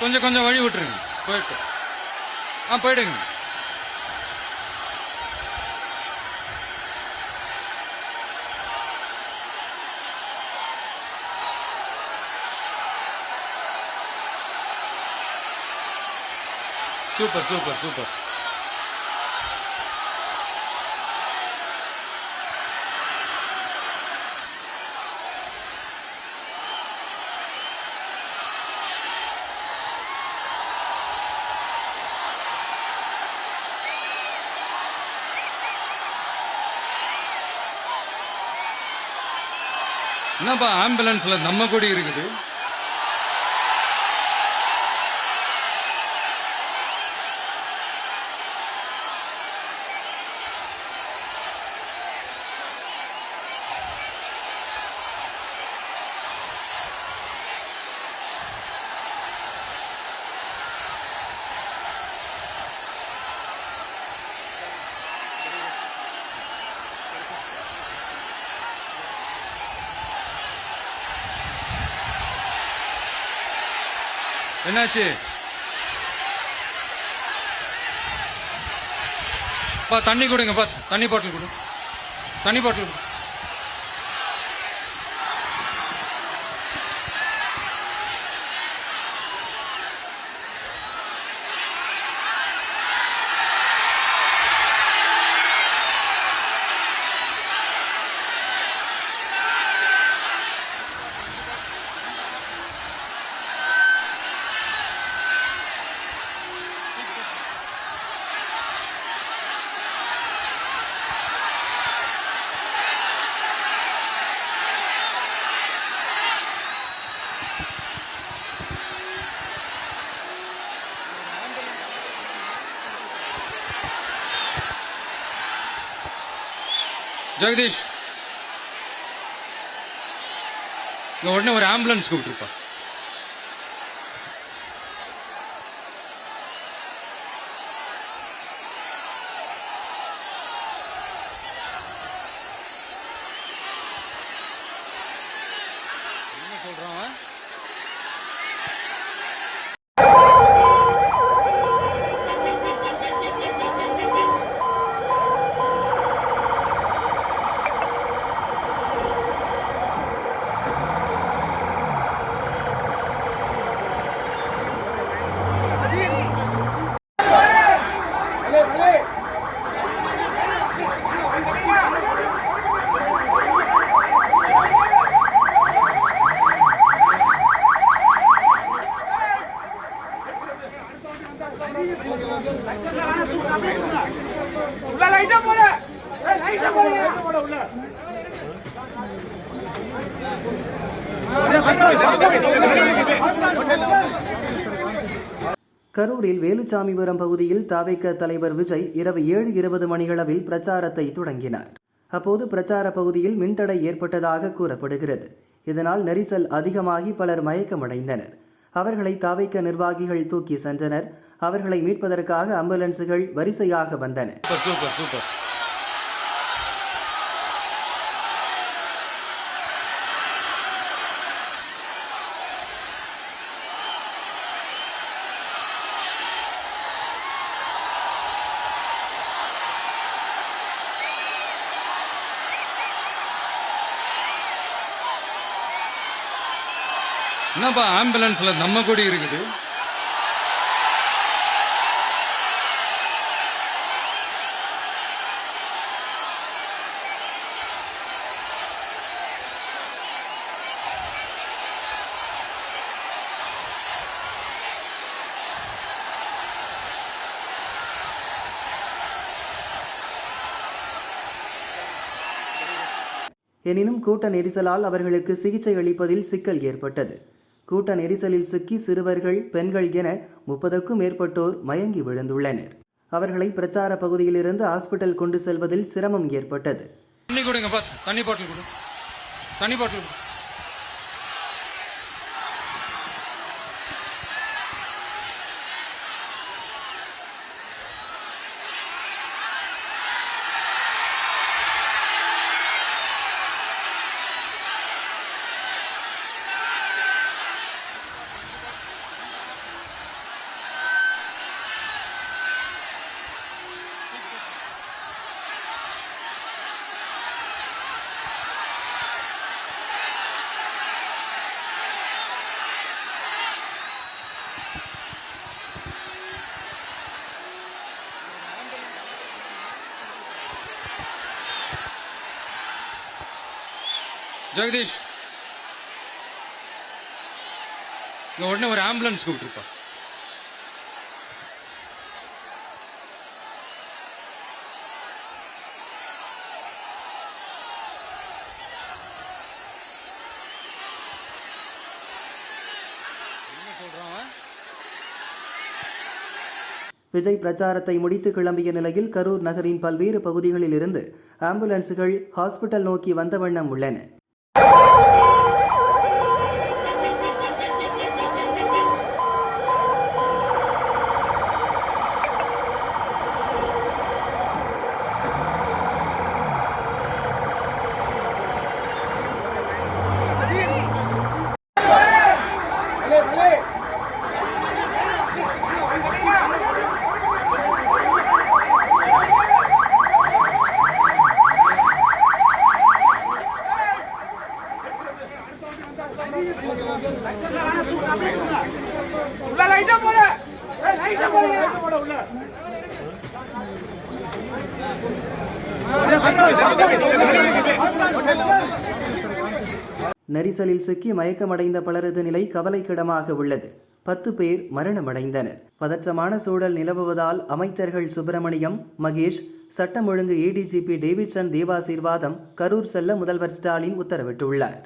கொஞ்சம் கொஞ்சம் வழி விட்டுருங்க. போயிட்டு. ஆ போயிடுங்க. Super super super. என்னப்பா ஆம்புலன்ஸ்ல நம்ம கொடி இருக்குது? என்னாச்சு? பா தண்ணி கொடுங்க பா. தண்ணி பாட்டில் கொடு. தண்ணி பாட்டில் கொடு. ஜெகதீஷ். இங்க உடனே ஒரு ஆம்புலன்ஸ் கூப்பிட்டுருப்பா. என்ன சொல்றான் அவன்? உள்ள லைட்டா போடு ஏய், லைட்டா போடு லைட்டா போடு உள்ள கரூரில் வேலுச்சாமிபுரம் பகுதியில் தாவேக்க தலைவர் விஜய் இரவு ஏழு இருபது மணியளவில் பிரச்சாரத்தை தொடங்கினார். அப்போது பிரச்சார பகுதியில் மின்தடை ஏற்பட்டதாக கூறப்படுகிறது. இதனால் நெரிசல் அதிகமாகி பலர் மயக்கமடைந்தனர். அவர்களை தாவைக்க நிர்வாகிகள் தூக்கி சென்றனர். அவர்களை மீட்பதற்காக ஆம்புலன்ஸுகள் வரிசையாக வந்தன. என்னப்பா ஆம்புலன்ஸ்ல நம்ம கொடி இருக்குது? எனினும் கூட்ட நெரிசலால் அவர்களுக்கு சிகிச்சை அளிப்பதில் சிக்கல் ஏற்பட்டது. கூட்ட நெரிசலில் சிக்கி சிறுவர்கள் பெண்கள் என முப்பதுக்கும் மேற்பட்டோர் மயங்கி விழுந்துள்ளனர். அவர்களை பிரச்சார பகுதியிலிருந்து ஹாஸ்பிட்டல் கொண்டு செல்வதில் சிரமம் ஏற்பட்டது. தண்ணி கொடுங்க தண்ணி பாட்டில் கொடு. தண்ணி பாட்டில் ஜெகதீஷ். இங்க உடனே ஒரு ஆம்புலன்ஸ் கூப்பிட்டுருப்பா. விஜய் பிரச்சாரத்தை முடித்து கிளம்பிய நிலையில் கரூர் நகரின் பல்வேறு பகுதிகளில் இருந்து ஆம்புலன்ஸுகள் ஹாஸ்பிட்டல் நோக்கி வந்த வண்ணம் உள்ளன. உள்ள லைட்டா போடு. ஏய் லைட்டா போடுங்க லைட்டா போடு உள்ள. நெரிசலில் சிக்கி மயக்கமடைந்த பலரது நிலை கவலைக்கிடமாக உள்ளது. பத்து பேர் மரணமடைந்தனர். பதற்றமான சூழல் நிலவுவதால் அமைச்சர்கள் சுப்பிரமணியம் மகேஷ் சட்டம் ஒழுங்கு ஏடிஜிபி டேவிட்சன் தேவாசீர்வாதம் கரூர் செல்ல முதல்வர் ஸ்டாலின் உத்தரவிட்டுள்ளார்.